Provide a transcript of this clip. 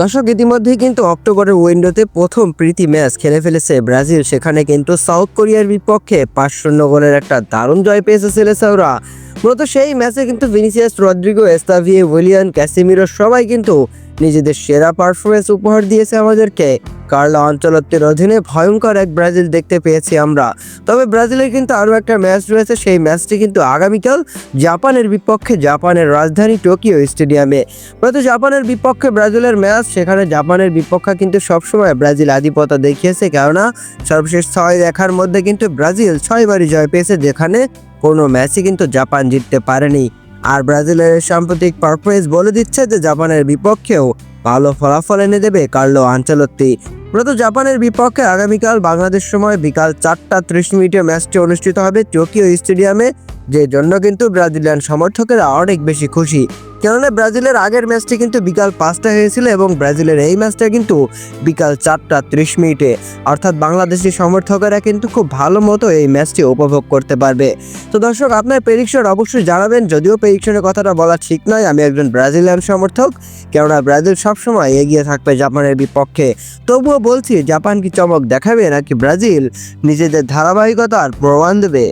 দর্শক, ইতিমধ্যেই কিন্তু অক্টোবরের উইন্ডোতে প্রথম প্রীতি ম্যাচ খেলে ফেলেছে ব্রাজিল। সেখানে কিন্তু সাউথ কোরিয়ার বিপক্ষে পাঁচ শূন্য গোলের একটা দারুণ জয় পেয়েছে সেলেসাওরা মূলত সেই ম্যাচে কিন্তু ভিনিসিয়াস রদ্রিগো, এস্তাভিয়ে, উইলিয়ান, ক্যাসিমিরো সবাই কিন্তু নিজেদের সেরা পারফরমেন্স উপহার দিয়েছে আমাদেরকে। কার্লা অঞ্চলত্বের অধীনে ভয়ঙ্কর এক ব্রাজিল দেখতে পেয়েছি আমরা। তবে ব্রাজিলের কিন্তু আরও একটা ম্যাচ রয়েছে, সেই ম্যাচটি কিন্তু আগামীকাল জাপানের বিপক্ষে জাপানের রাজধানী টোকিও স্টেডিয়ামে। মূলত জাপানের বিপক্ষে ব্রাজিলের ম্যাচ সেখানে জাপানের বিপক্ষে কিন্তু সবসময় ব্রাজিল আধিপত্য দেখিয়েছে, কেননা সর্বশেষ ছয় দেখার মধ্যে কিন্তু ব্রাজিল ছয়বারই জয় পেয়েছে, যেখানে কোনো ম্যাচই কিন্তু জাপান জিততে পারেনি। আর ব্রাজিলের সাম্প্রতিক পারফরমেন্স বলে দিচ্ছে যে জাপানের বিপক্ষেও ভালো ফলাফল এনে দেবে কার্লো আঞ্চলত্তি মূলত জাপানের বিপক্ষে আগামীকাল বাংলাদেশ সময় বিকাল চারটা ত্রিশ মিনিটে ম্যাচটি অনুষ্ঠিত হবে টোকিও স্টেডিয়ামে। যে জন্য কিন্তু ব্রাজিলিয়ান সমর্থকেরা অনেক বেশি খুশি। কেননা ব্রাজিলের আগের ম্যাচটি কিন্তু বিকাল পাঁচটা হয়েছিল এবং ব্রাজিলের এই ম্যাচটা কিন্তু বিকাল চারটা ত্রিশ মিনিটে। অর্থাৎ বাংলাদেশি সমর্থকেরা কিন্তু খুব ভালো মতো এই ম্যাচটি উপভোগ করতে পারবে। তো দর্শক, আপনার প্রেডিকশন অবশ্যই জানাবেন। যদিও প্রেডিকশনের কথাটা বলা ঠিক নয়, আমি একজন ব্রাজিলিয়ান সমর্থক। কেননা ব্রাজিল সবসময় এগিয়ে থাকবে জাপানের বিপক্ষে। তবুও বলছি, জাপান কি চমক দেখাবে নাকি ব্রাজিল নিজেদের ধারাবাহিকতার প্রমাণ দেবে?